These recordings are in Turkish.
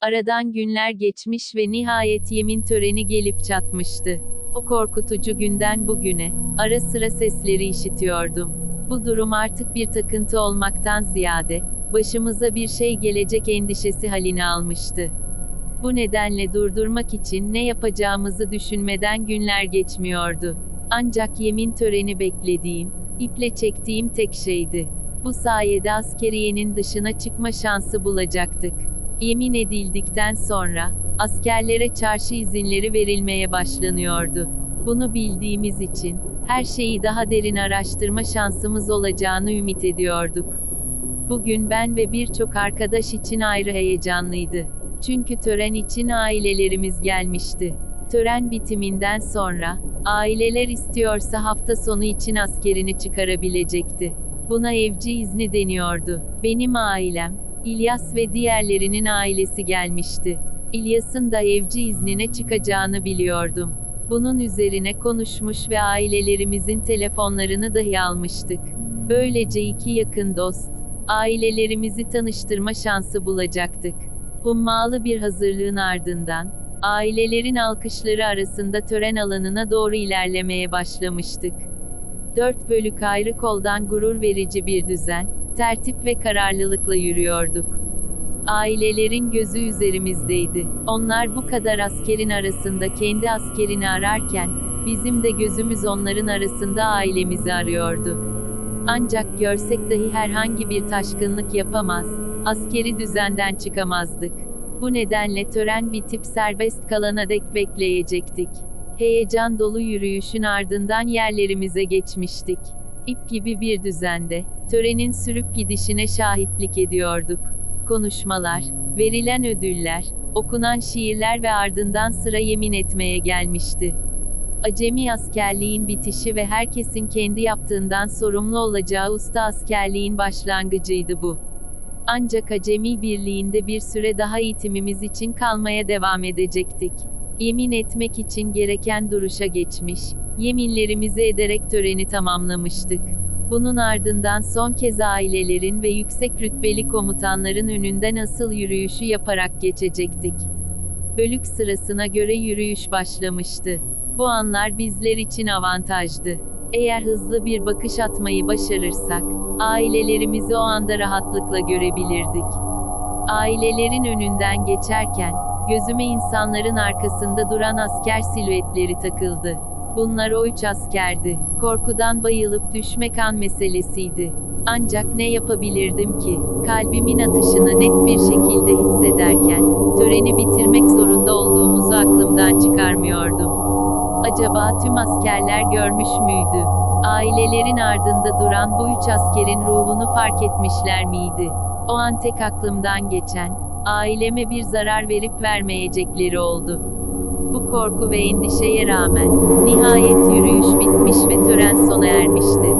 Aradan günler geçmiş ve nihayet yemin töreni gelip çatmıştı. O korkutucu günden bugüne, ara sıra sesleri işitiyordum. Bu durum artık bir takıntı olmaktan ziyade, başımıza bir şey gelecek endişesi halini almıştı. Bu nedenle durdurmak için ne yapacağımızı düşünmeden günler geçmiyordu. Ancak yemin töreni beklediğim, iple çektiğim tek şeydi. Bu sayede askeriyenin dışına çıkma şansı bulacaktık. Yemin edildikten sonra, askerlere çarşı izinleri verilmeye başlanıyordu. Bunu bildiğimiz için, her şeyi daha derin araştırma şansımız olacağını ümit ediyorduk. Bugün ben ve birçok arkadaş için ayrı heyecanlıydı. Çünkü tören için ailelerimiz gelmişti. Tören bitiminden sonra, aileler istiyorsa hafta sonu için askerini çıkarabilecekti. Buna evci izni deniyordu. Benim ailem, İlyas ve diğerlerinin ailesi gelmişti. İlyas'ın da evci iznine çıkacağını biliyordum. Bunun üzerine konuşmuş ve ailelerimizin telefonlarını dahi almıştık. Böylece iki yakın dost, ailelerimizi tanıştırma şansı bulacaktık. Hummalı bir hazırlığın ardından, ailelerin alkışları arasında tören alanına doğru ilerlemeye başlamıştık. Dört bölük ayrı koldan gurur verici bir düzen, tertip ve kararlılıkla yürüyorduk. Ailelerin gözü üzerimizdeydi. Onlar bu kadar askerin arasında kendi askerini ararken, bizim de gözümüz onların arasında ailemizi arıyordu. Ancak görsek dahi herhangi bir taşkınlık yapamaz, askeri düzenden çıkamazdık. Bu nedenle tören bitip serbest kalana dek bekleyecektik. Heyecan dolu yürüyüşün ardından yerlerimize geçmiştik. İp gibi bir düzende, törenin sürüp gidişine şahitlik ediyorduk. Konuşmalar, verilen ödüller, okunan şiirler ve ardından sıra yemin etmeye gelmişti. Acemi askerliğin bitişi ve herkesin kendi yaptığından sorumlu olacağı usta askerliğin başlangıcıydı bu. Ancak acemi birliğinde bir süre daha eğitimimiz için kalmaya devam edecektik. Yemin etmek için gereken duruşa geçmiş, yeminlerimizi ederek töreni tamamlamıştık. Bunun ardından son kez ailelerin ve yüksek rütbeli komutanların önünden asıl yürüyüşü yaparak geçecektik. Bölük sırasına göre yürüyüş başlamıştı. Bu anlar bizler için avantajdı. Eğer hızlı bir bakış atmayı başarırsak, ailelerimizi o anda rahatlıkla görebilirdik. Ailelerin önünden geçerken, gözüme insanların arkasında duran asker silüetleri takıldı. Bunlar o üç askerdi. Korkudan bayılıp düşmek an meselesiydi. Ancak ne yapabilirdim ki? Kalbimin atışını net bir şekilde hissederken, töreni bitirmek zorunda olduğumuzu aklımdan çıkarmıyordum. Acaba tüm askerler görmüş müydü? Ailelerin ardında duran bu üç askerin ruhunu fark etmişler miydi? O an tek aklımdan geçen, aileme bir zarar verip vermeyecekleri oldu. Bu korku ve endişeye rağmen, nihayet yürüyüş bitmiş ve tören sona ermişti.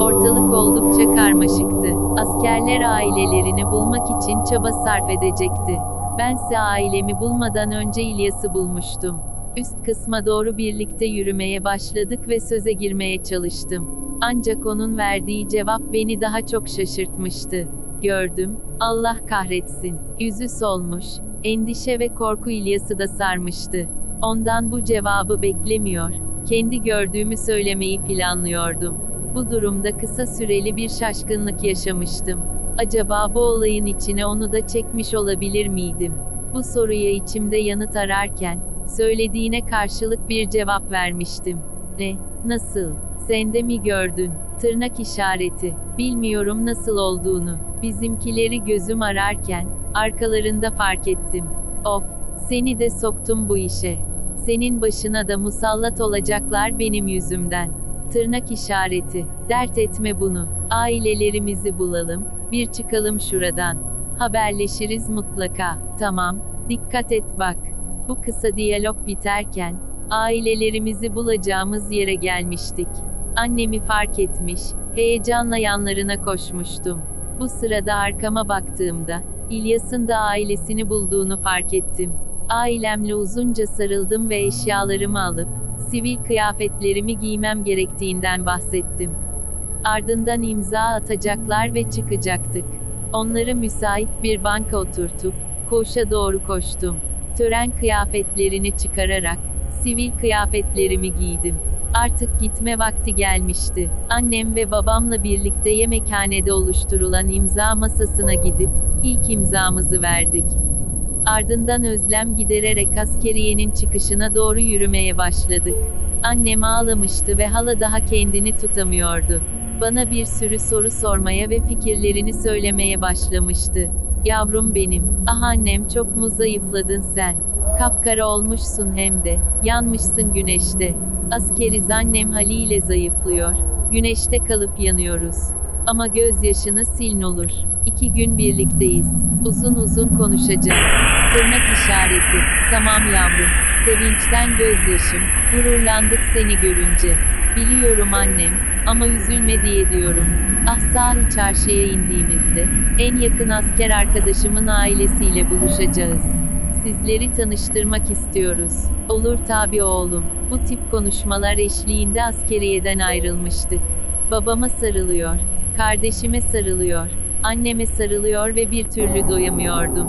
Ortalık oldukça karmaşıktı. Askerler ailelerini bulmak için çaba sarf edecekti. Bense ailemi bulmadan önce İlyas'ı bulmuştum. Üst kısma doğru birlikte yürümeye başladık ve söze girmeye çalıştım. Ancak onun verdiği cevap beni daha çok şaşırtmıştı. Gördüm, Allah kahretsin. Yüzü solmuş, endişe ve korku İlyas'ı da sarmıştı. Ondan bu cevabı beklemiyor, kendi gördüğümü söylemeyi planlıyordum. Bu durumda kısa süreli bir şaşkınlık yaşamıştım. Acaba bu olayın içine onu da çekmiş olabilir miydim? Bu soruya içimde yanıt ararken, söylediğine karşılık bir cevap vermiştim. Ne? Nasıl? Sen de mi gördün? Tırnak işareti. Bilmiyorum nasıl olduğunu. Bizimkileri gözüm ararken, arkalarında fark ettim. Of, seni de soktum bu işe. Senin başına da musallat olacaklar benim yüzümden. Tırnak işareti. Dert etme bunu. Ailelerimizi bulalım, bir çıkalım şuradan. Haberleşiriz mutlaka. Tamam, dikkat et bak. Bu kısa diyalog biterken, ailelerimizi bulacağımız yere gelmiştik. Annemi fark etmiş, heyecanla yanlarına koşmuştum. Bu sırada arkama baktığımda, İlyas'ın da ailesini bulduğunu fark ettim. Ailemle uzunca sarıldım ve eşyalarımı alıp, sivil kıyafetlerimi giymem gerektiğinden bahsettim. Ardından imza atacaklar ve çıkacaktık. Onları müsait bir banka oturtup, Koğuşa doğru koştum. Tören kıyafetlerini çıkararak, sivil kıyafetlerimi giydim. Artık gitme vakti gelmişti. Annem ve babamla birlikte yemekhanede oluşturulan imza masasına gidip, ilk imzamızı verdik. Ardından özlem gidererek askeriyenin çıkışına doğru yürümeye başladık. Annem ağlamıştı ve hala daha kendini tutamıyordu. Bana bir sürü soru sormaya ve fikirlerini söylemeye başlamıştı. Yavrum benim, ah annem çok mu zayıfladın sen? Kapkara olmuşsun hem de, yanmışsın güneşte. Askeriz annem haliyle zayıflıyor. Güneşte kalıp yanıyoruz. Ama gözyaşını sil olur. İki gün birlikteyiz. Uzun uzun konuşacağız. Tırnak işareti. Tamam yavrum. Sevinçten gözyaşım. Gururlandık seni görünce. Biliyorum annem. Ama üzülme diye diyorum. Ah sahi çarşıya indiğimizde, en yakın asker arkadaşımın ailesiyle buluşacağız. Sizleri tanıştırmak istiyoruz. Olur tabi oğlum. Bu tip konuşmalar eşliğinde askeriyeden ayrılmıştık. Babama sarılıyor, kardeşime sarılıyor, anneme sarılıyor ve bir türlü doyamıyordum.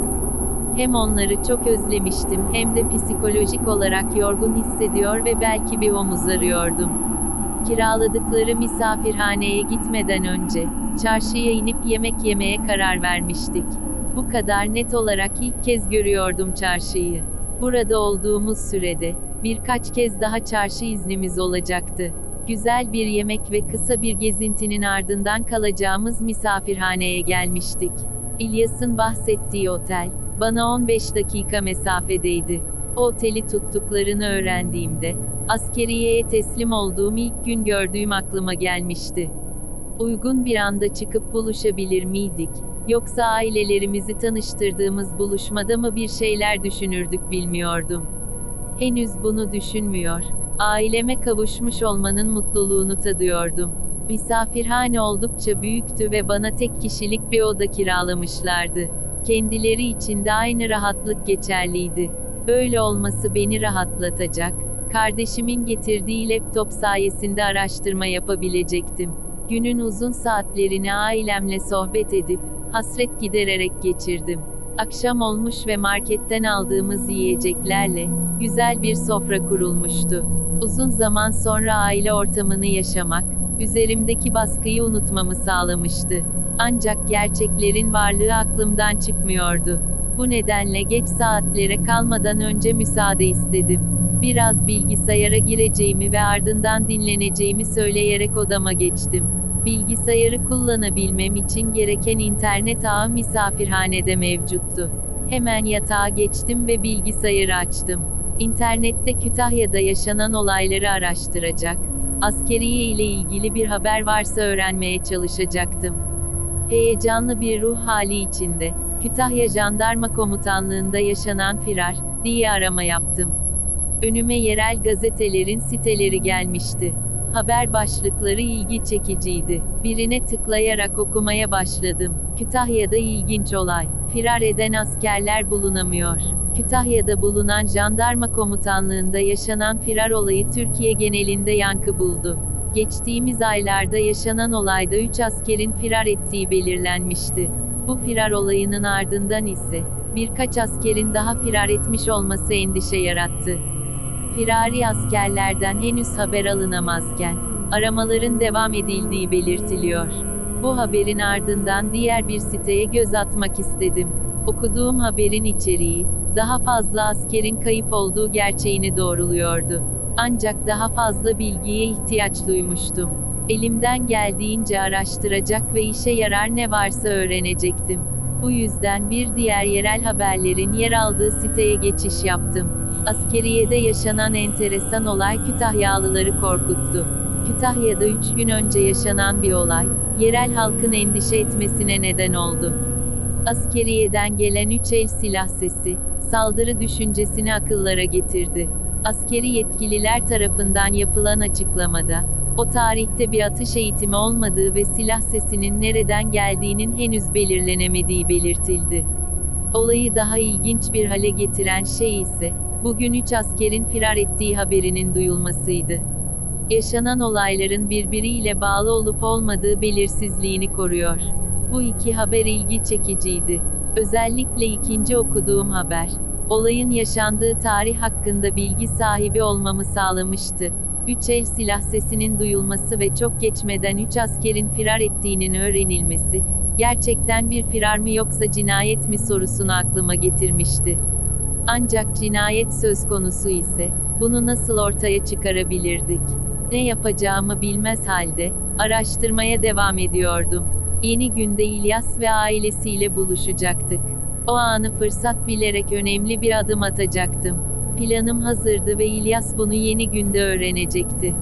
Hem onları çok özlemiştim hem de psikolojik olarak yorgun hissediyor ve belki bir omuz arıyordum. Kiraladıkları misafirhaneye gitmeden önce, çarşıya inip yemek yemeye karar vermiştik. Bu kadar net olarak ilk kez görüyordum çarşıyı. Burada olduğumuz sürede, birkaç kez daha çarşı iznimiz olacaktı. Güzel bir yemek ve kısa bir gezintinin ardından kalacağımız misafirhaneye gelmiştik. İlyas'ın bahsettiği otel, bana 15 dakika mesafedeydi. O oteli tuttuklarını öğrendiğimde, askeriyeye teslim olduğum ilk gün gördüğüm aklıma gelmişti. Uygun bir anda çıkıp buluşabilir miydik? Yoksa ailelerimizi tanıştırdığımız buluşmada mı bir şeyler düşünürdük bilmiyordum. Henüz bunu düşünmüyor. Aileme kavuşmuş olmanın mutluluğunu tadıyordum. Misafirhane oldukça büyüktü ve bana tek kişilik bir oda kiralamışlardı. Kendileri için de aynı rahatlık geçerliydi. Böyle olması beni rahatlatacak. Kardeşimin getirdiği laptop sayesinde araştırma yapabilecektim. Günün uzun saatlerini ailemle sohbet edip, hasret gidererek geçirdim. Akşam olmuş ve marketten aldığımız yiyeceklerle, güzel bir sofra kurulmuştu. Uzun zaman sonra aile ortamını yaşamak, üzerimdeki baskıyı unutmamı sağlamıştı. Ancak gerçeklerin varlığı aklımdan çıkmıyordu. Bu nedenle geç saatlere kalmadan önce müsaade istedim. Biraz bilgisayara gireceğimi ve ardından dinleneceğimi söyleyerek odama geçtim. Bilgisayarı kullanabilmem için gereken internet ağı misafirhanede mevcuttu. Hemen yatağa geçtim ve bilgisayarı açtım. İnternette Kütahya'da yaşanan olayları araştıracak, askeriye ile ilgili bir haber varsa öğrenmeye çalışacaktım. Heyecanlı bir ruh hali içinde, Kütahya Jandarma Komutanlığında yaşanan firar, diye arama yaptım. Önüme yerel gazetelerin siteleri gelmişti. Haber başlıkları ilgi çekiciydi. Birine tıklayarak okumaya başladım. Kütahya'da ilginç olay. Firar eden askerler bulunamıyor. Kütahya'da bulunan jandarma komutanlığında yaşanan firar olayı Türkiye genelinde yankı buldu. Geçtiğimiz aylarda yaşanan olayda 3 askerin firar ettiği belirlenmişti. Bu firar olayının ardından ise birkaç askerin daha firar etmiş olması endişe yarattı. Firari askerlerden henüz haber alınamazken, aramaların devam edildiği belirtiliyor. Bu haberin ardından diğer bir siteye göz atmak istedim. Okuduğum haberin içeriği, daha fazla askerin kayıp olduğu gerçeğini doğruluyordu. Ancak daha fazla bilgiye ihtiyaç duymuştum. Elimden geldiğince araştıracak ve işe yarar ne varsa öğrenecektim. Bu yüzden bir diğer yerel haberlerin yer aldığı siteye geçiş yaptım. Askeriyede yaşanan enteresan olay Kütahyalıları korkuttu. Kütahya'da 3 gün önce yaşanan bir olay, yerel halkın endişe etmesine neden oldu. Askeriyeden gelen üç el silah sesi, saldırı düşüncesini akıllara getirdi. Askeri yetkililer tarafından yapılan açıklamada, o tarihte bir atış eğitimi olmadığı ve silah sesinin nereden geldiğinin henüz belirlenemediği belirtildi. Olayı daha ilginç bir hale getiren şey ise, bugün üç askerin firar ettiği haberinin duyulmasıydı. Yaşanan olayların birbiriyle bağlı olup olmadığı belirsizliğini koruyor. Bu iki haber ilgi çekiciydi. Özellikle ikinci okuduğum haber, olayın yaşandığı tarih hakkında bilgi sahibi olmamı sağlamıştı. Üç el silah sesinin duyulması ve çok geçmeden üç askerin firar ettiğinin öğrenilmesi, gerçekten bir firar mı yoksa cinayet mi sorusunu aklıma getirmişti. Ancak cinayet söz konusu ise, bunu nasıl ortaya çıkarabilirdik? Ne yapacağımı bilmez halde, araştırmaya devam ediyordum. Yeni günde İlyas ve ailesiyle buluşacaktık. O anı fırsat bilerek önemli bir adım atacaktım. Planım hazırdı ve İlyas bunu yeni günde öğrenecekti.